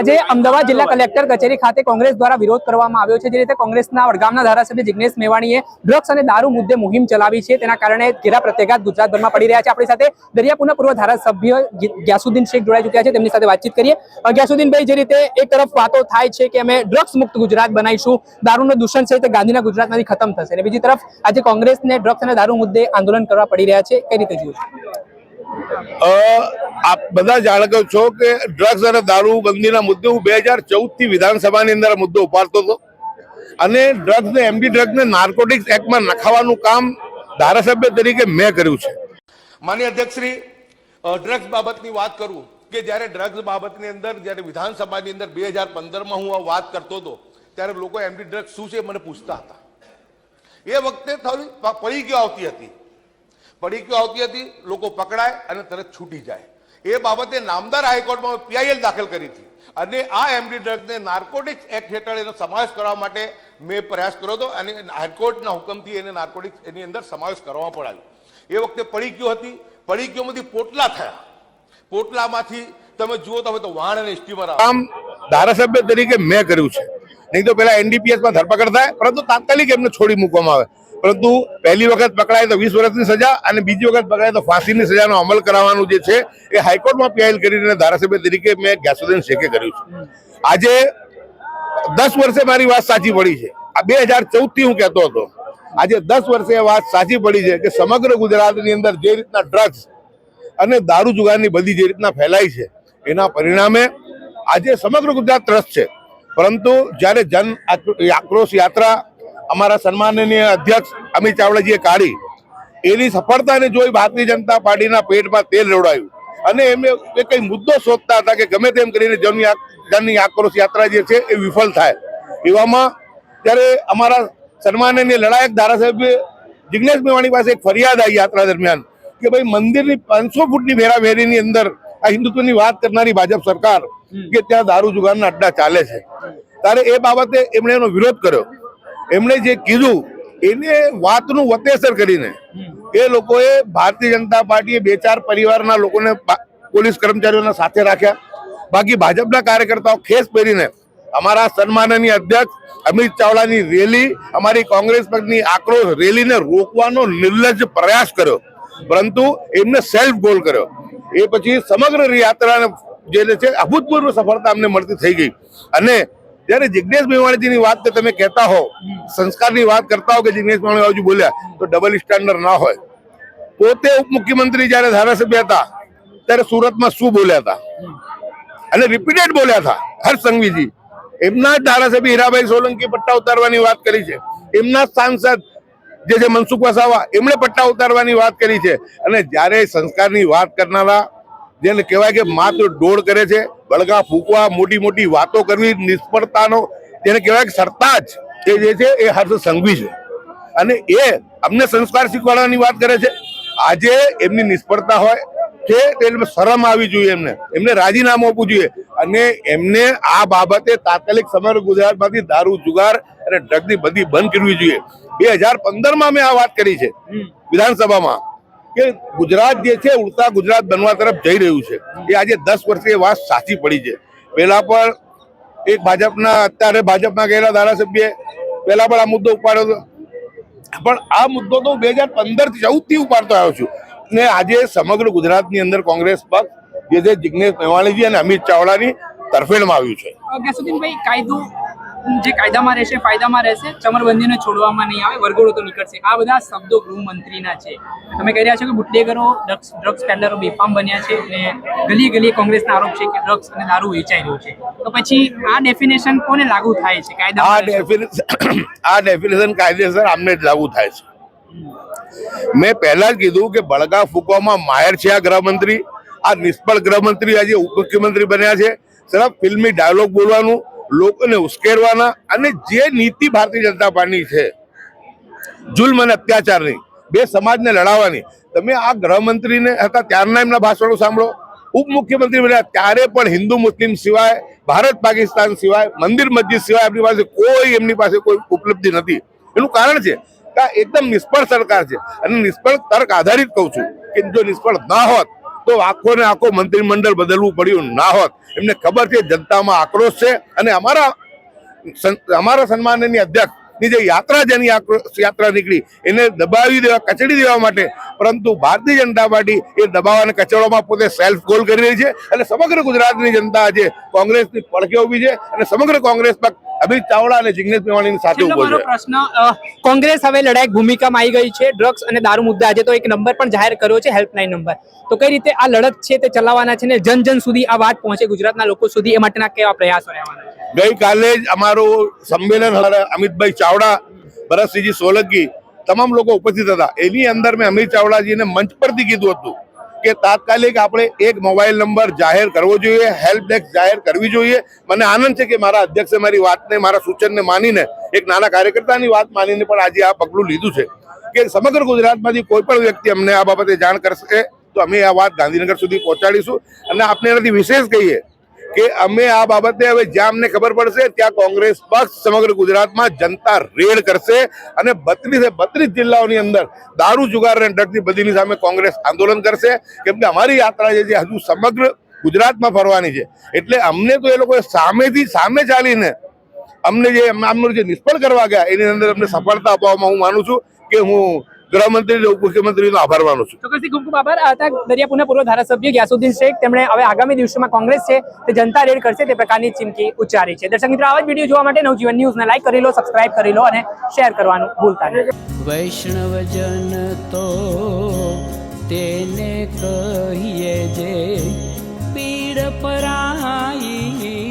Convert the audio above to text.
આજે અમદાવાદ જિલ્લા કલેક્ટર કચેરી ખાતે કોંગ્રેસ દ્વારા વિરોધ કરવામાં આવ્યો છે. જે રીતે કોંગ્રેસના વડગામના ધારાસભ્ય જિજ્ઞેશ મેવાણીએ ડ્રગ્સ અને દારૂ મુદ્દે મુહિમ ચલાવી છે. તેના કારણે ઘેરા પ્રત્યાઘાત ગુજરાતભરમાં પડી રહ્યા છે. આપણી સાથે દરિયાપુરના પૂર્વ ધારાસભ્ય ગ્યાસુદ્દીન શેખ જોડાઈ ચૂક્યા છે. તેમની સાથે વાતચીત કરીએ. ગ્યાસુદ્દીનભાઈ, જે રીતે એક તરફ વાતો થાય છે કે અમે ડ્રગ્સ મુક્ત ગુજરાત બનાવીશું, દારૂનું દૂષણ છે તે ગાંધીના ગુજરાતમાંથી ખતમ થશે. અને બીજી તરફ આજે કોંગ્રેસને ડ્રગ્સ અને દારૂ મુદ્દે આંદોલન કરવા પડી રહ્યા છે. કઈ રીતે જોયું આપ બધા જાણકો છો કે ડ્રગ્સ અને દારૂ બંધીના મુદ્દે હું બે હજાર ચૌદથી વિધાનસભાની અંદર મુદ્દો ઉપાડતો હતો. અને ડ્રગ્સ ને એમડી ડ્રગ્સ ને નાર્કોટિક્સ એક્ટમાં નખાવાનું કામ ધારાસભ્ય તરીકે મેં કર્યું છે. માન્ય અધ્યક્ષશ્રી ડ્રગ્સ બાબતની વાત કરું કે જ્યારે ડ્રગ્સ બાબતની અંદર, જ્યારે વિધાનસભાની અંદર બે હજાર પંદરમાં હું આ વાત કરતો હતો, ત્યારે લોકો એમડી ડ્રગ્સ શું છે મને પૂછતા હતા. એ વખતે થોડી પડી ગયો આવતી હતી. પડીકીઓ આવતી હતી? લોકો પકડાય અને તરત છૂટી જાય. એ બાબતે નામદાર હાઈકોર્ટમાં પીઆઈએલ દાખલ કરી હતી. અને આ એમડી ડ્રગ્સને નાર્કોટિક્સ એક્ટ હેઠળ એનો સમાવેશ કરવા માટે મેં પ્રયાસ કર્યો હતો અને હાઈકોર્ટના હુકમથી એને નાર્કોટિક્સ એની અંદર સમાવેશ કરવામાં પણ આવ્યો એ વખતે પડીકીઓ હતી? પડીકીઓમાંથી પોટલા થયા. પોટલામાંથી તમે જુઓ તમે તો વાણ અને સ્ટીમર આમ ધારાસભ્ય તરીકે મેં કર્યું છે. નહીં તો પેલા એનડીપીએસમાં ધરપકડ થાય, પરંતુ તાત્કાલિક એમને છોડી મૂકવામાં આવે. પરંતુ પહેલી વખત પકડાય તો વીસ વર્ષની સજા અને બીજી વખત પકડાય તો ફાંસીની સજાનો અમલ કરાવવાનું જે છે એ હાઈકોર્ટમાં પીઆઈએલ કરીને ધારાસભ્ય તરીકે મેં ગ્યાસુદ્દીન શેખે કર્યું છે. આજે દસ વર્ષે મારી વાત સાચી પડી છે. આ બે હજાર ચૌદથી હું કહેતો હતો. આજે દસ વર્ષે વાત સાચી પડી છે કે સમગ્ર ગુજરાતની અંદર જે રીતના ડ્રગ્સ અને દારૂ જુગારની બધી જે રીતના ફેલાય છે, એના પરિણામે આજે સમગ્ર ગુજરાત ત્રસ્ત છે. પરંતુ જ્યારે જન આક્રોશ યાત્રા અમારા સન્માનનીય અધ્યક્ષ અમિત ચાવડાજીએ કાઢી. એની સફળતાને જોઈ ભારતીય જનતા પાર્ટીના પેટમાં તેલ રેવડાયું. અને એમને એ કઈ મુદ્દો શોધતા હતા કે ગમે તેમ કરીને જનની જનની આક્રોશ યાત્રા જે છે એ વિફળ થાય. એવામાં ત્યારે અમારા સન્માનનીય લડાયક ધારાસભ્ય જિગ્નેશ મેવાણી પાસે એક ફરિયાદ આવી યાત્રા દરમિયાન કે ભાઈ મંદિરની પાંચસો ફૂટની વેરાવેરીની અંદર આ હિન્દુત્વની વાત કરનારી ભાજપ સરકાર કે ત્યાં દારૂ જુગારના અડ્ડા ચાલે છે. ત્યારે એ બાબતે એમણે એનો વિરોધ કર્યો. એમણે જે કીધું, એને વાતનું વતેસર કરીને એ લોકોએ ભારતીય જનતા પાર્ટીએ બે ચાર પરિવારના લોકોને પોલીસ કર્મચારીઓના સાથે રાખ્યા. બાકી ભાજપના કાર્યકર્તાઓ ખેસ પહેરીને અમારા સન્માનનીય અધ્યક્ષ અમિત ચાવડાની રેલી, અમારી કોંગ્રેસ પક્ષની આક્રોશ રેલીને રોકવાનો નિર્લજ્જ પ્રયાસ કર્યો. પરંતુ એમને સેલ્ફ ગોલ કર્યો. એ પછી સમગ્ર યાત્રાને જે છે, અભૂતપૂર્વ સફળતા અમને મળતી થઈ ગઈ. અને જ્યારે જિજ્ઞેશ મેવાણીજીની વાત તમે કહેતા હો, સંસ્કારની વાત કરતા હો કે જિજ્ઞેશ મેવાણી બોલ્યા, તો ડબલ સ્ટાન્ડર્ડ ના હોય. પોતે ઉપમુખ્યમંત્રી જ્યારે ધારાસભ્ય હતા, ત્યારે સુરતમાં શું બોલ્યા હતા? અને રિપીટેડ બોલ્યા હતા હર્ષ સંઘવીજી. એમના જ ધારાસભ્ય હીરાભાઈ સોલંકી પટ્ટા ઉતારવાની વાત કરી છે. એમના સાંસદ જે છે મનસુખ વસાવા, એમણે પટ્ટા ઉતારવાની વાત કરી છે. અને જ્યારે સંસ્કારની વાત કરનારા, જેને કહેવાય કે માત્ર ડોળ કરે છે બળગા ફૂંકવા મોટી મોટી વાતો કરવી નિષ્ફળતાનો જેને કહેવાય કે સરતાજ એ જે છે એ હર્ષ સંઘવી છે. અને એ અમને સંસ્કાર શીખવાડવાની વાત કરે છે. આજે એમની નિષ્ફળતા હોય છે તે શરમ આવી જોઈએ એમને એમને રાજીનામું આપવું જોઈએ. અને એમને આ બાબતે તાત્કાલિક સમગ્ર ગુજરાતમાંથી દારૂ જુગાર અને ડ્રગની બધી બંધ કરવી જોઈએ. બે હજાર પંદરમાં મેં આ વાત કરી છે. વિધાનસભામાં. કે ગુજરાત જે છે, ઉડતા ગુજરાત બનવા તરફ જઈ રહ્યું છે. એ આજે દસ વર્ષે વાત સાચી પડી છે. પેલા પણ એક ભાજપના, અત્યારે ભાજપના ગયેલા ધારાસભ્ય પેલા પણ આ મુદ્દો ઉપાડ્યો હતો. પણ આ મુદ્દો તો બે હજાર પંદર ચૌદથી ઉપાડતો આવ્યો છું. ને આજે સમગ્ર ગુજરાતની અંદર કોંગ્રેસ પક્ષ, જે છે, જિગ્નેશ મેવાણીજી અને અમિત ચાવડાની તરફેણમાં આવ્યું છે. જે કાયદામાં રહેશે ફાયદામાં રહેશે ચમરબંધીને છોડવામાં નહીં આવે વરઘોડો તો નીકળશે. આ બધા શબ્દો ગૃહમંત્રીના છે. તમે કહી રહ્યા છો કે બુટલેગરો ડ્રગ્સ ડ્રગ્સ પેડલરો બેફામ બન્યા છે અને ગલીએ ગલીએ કોંગ્રેસના આરોપ છે કે ડ્રગ્સ અને દારૂ વેચાઈ રહ્યો છે. તો પછી આ ડેફિનેશન કોને લાગુ થાય છે? આ કાયદા ડેફિનેશન આ ડેફિનેશન કાયદેસર આમને જ લાગુ થાય છે. મેં પહેલા જ કીધું કે બળગા ફૂંકવામાં માયર છે આ ગૃહમંત્રી. આ નિષ્ફળ ગૃહમંત્રી આજે ઉપમુખ્યમંત્રી બન્યા છે. સરફ ફિલ્મી ડાયલોગ બોલવાનું. લોકોને ઉશ્કેરવાના અને જે નીતિ ભારતીય જનતા પાર્ટી છે, જુલ્મ અને અત્યાચારની, બે સમાજને લડાવવાની. તમે આ ગૃહમંત્રીને હતા ત્યારના એમના ભાષણો સાંભળો. ઉપમુખ્યમંત્રી બન્યા ત્યારે પણ હિન્દુ મુસ્લિમ સિવાય, ભારત પાકિસ્તાન સિવાય, મંદિર મસ્જિદ સિવાય એમની પાસે કોઈ એમની પાસે કોઈ ઉપલબ્ધિ નથી. એનું કારણ છે કે એકદમ નિષ્ફળ સરકાર છે. અને નિષ્ફળ તર્ક આધારિત કહું છું કે જો નિષ્ફળ ના હોત તો આખો ને આખો મંત્રીમંડળ બદલવું પડ્યું ના હોત. એમને ખબર છે જનતામાં આક્રોશ છે. અને અમારા અમારા સન્માનની અધ્યક્ષની જે યાત્રા જેની યાત્રા નીકળી એને દબાવી દેવા કચડી દેવા માટે. પરંતુ ભારતીય જનતા પાર્ટી એ દબાવ અને કચડવામાં પોતે સેલ્ફ ગોલ કરી રહી છે અને સમગ્ર ગુજરાતની જનતા આજે કોંગ્રેસની પડખે ઊભી છે અને સમગ્ર કોંગ્રેસ પર અમિત ચાવડા અને જિગ્નેશ મેવાણીની સાથે ઊભો છે. પ્રશ્ન કોંગ્રેસ હવે લડાયક ભૂમિકામાં આવી ગઈ છે ડ્રગ્સ અને દારૂ મુદ્દે આજે તો એક નંબર પણ જાહેર કર્યો છે હેલ્પલાઇન નંબર. તો કઈ રીતે આ લડત છે તે ચલાવવાના છે ને જન જન સુધી આ વાત પહોંચે ગુજરાતના લોકો સુધી એ માટેના કેવા પ્રયાસો રહેવાના ગઈકાલે જ અમારું સંમેલન. અમિતભાઈ ચાવડા, ભરતસિંહજી સોલંકી તમામ લોકો ઉપસ્થિત હતા એની અંદર મેં અમિત ચાવડાજીને મંચ પરથી કીધું હતું કે તાત્કાલિક આપણે એક મોબાઈલ નંબર જાહેર કરવો જોઈએ, હેલ્પ ડેસ્ક જાહેર કરવી જોઈએ મને આનંદ છે કે મારા અધ્યક્ષે મારી વાતને, મારા સૂચનને માનીને, એક નાના કાર્યકર્તાની વાત માનીને પણ આજે આ પગલું લીધું છે કે સમગ્ર ગુજરાતમાંથી કોઈ પણ વ્યક્તિ અમને આ બાબતે જાણ કરશે તો અમે આ વાત ગાંધીનગર સુધી પહોંચાડીશું અને આપણે એનાથી વિશેષ કહીએ કે અમે આ બાબતે હવે જ્યાં અમને ખબર પડશે, ત્યાં કોંગ્રેસ પક્ષ સમગ્ર ગુજરાતમાં જનતા રેડ કરશે અને બત્રીસે બત્રીસ જિલ્લાઓની અંદર દારૂ, જુગાર અને ડ્રગની બધીની સામે કોંગ્રેસ આંદોલન કરશે. કેમ કે અમારી યાત્રા જે છે, હજુ સમગ્ર ગુજરાતમાં ફરવાની છે. એટલે અમને તો એ લોકોએ સામેથી સામે ચાલીને અમને જે, અમનું જે નિષ્ફળ કરવા ગયા, એની અંદર અમને સફળતા અપાવવામાં હું માનું છું કે હું ગૃહમંત્રી અને ઉપમુખ્યમંત્રીનો આભાર માનું છું. ચોક્કસથી ખૂબ ખૂબ આભાર. હતા દરિયાપુરના પૂર્વ ધારાસભ્ય ગ્યાસુદ્દીન શેખ. તેમણે હવે આગામી દિવસોમાં કોંગ્રેસ છે તે જનતા રેડ કરશે તે પ્રકારની ચીમકી ઉચ્ચારી છે. દર્શક મિત્રો આવા જ વીડિયો જોવા માટે નવજીવન ન્યૂઝને લાઈક કરી લો સબસ્ક્રાઇબ કરી લો અને શેર કરવાનું ભૂલતા નહીં. વૈષ્ણવજન તો તેને કહીએ જે પીડ પરાઈ